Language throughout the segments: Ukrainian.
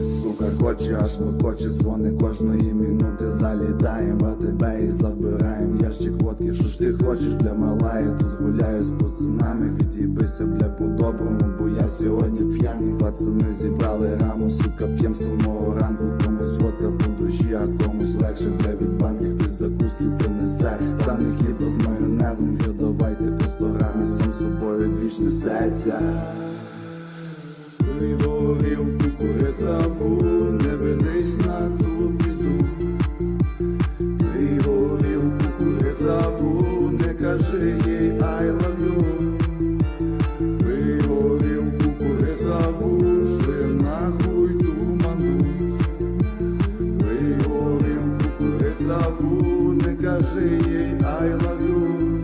Сука, хоче, аж хоче, дзвони кожної минути. Залітаєм в тебе і забираєм ящик водки, що ж ти хочеш, бля, мала, я тут гуляю з пацанами, від'їбися, бля, по-доброму, бо я сьогодні п'яний, пацани зібрали раму, сука, п'єм самого ранку, принесе, стане хліба з майонезом, йо, давайте по сто сам собою двіч несеться. Не кажи їй I love you.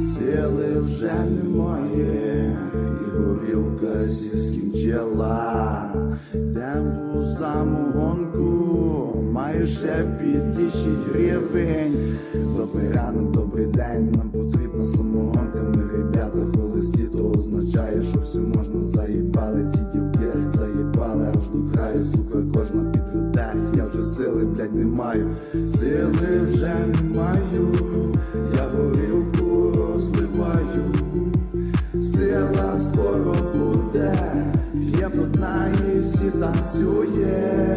Сили вже немає, і горілка зі скінчила. Темпу самогонку, ще п'ятдесять гривень. Добрий ранок, добрий день, маю, сили вже не маю. Я горілку розливаю, сила скоро буде, п'є до дна і всі танцює.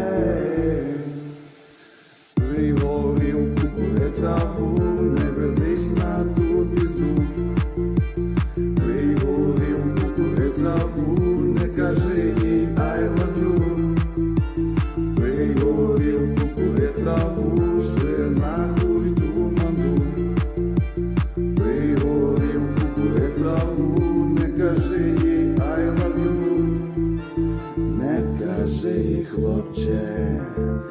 Кажи хлопче,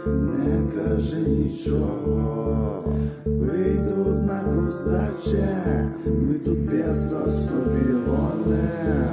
не кажи нічого. Прийдуть на козаче, ми тут беса собі гоне.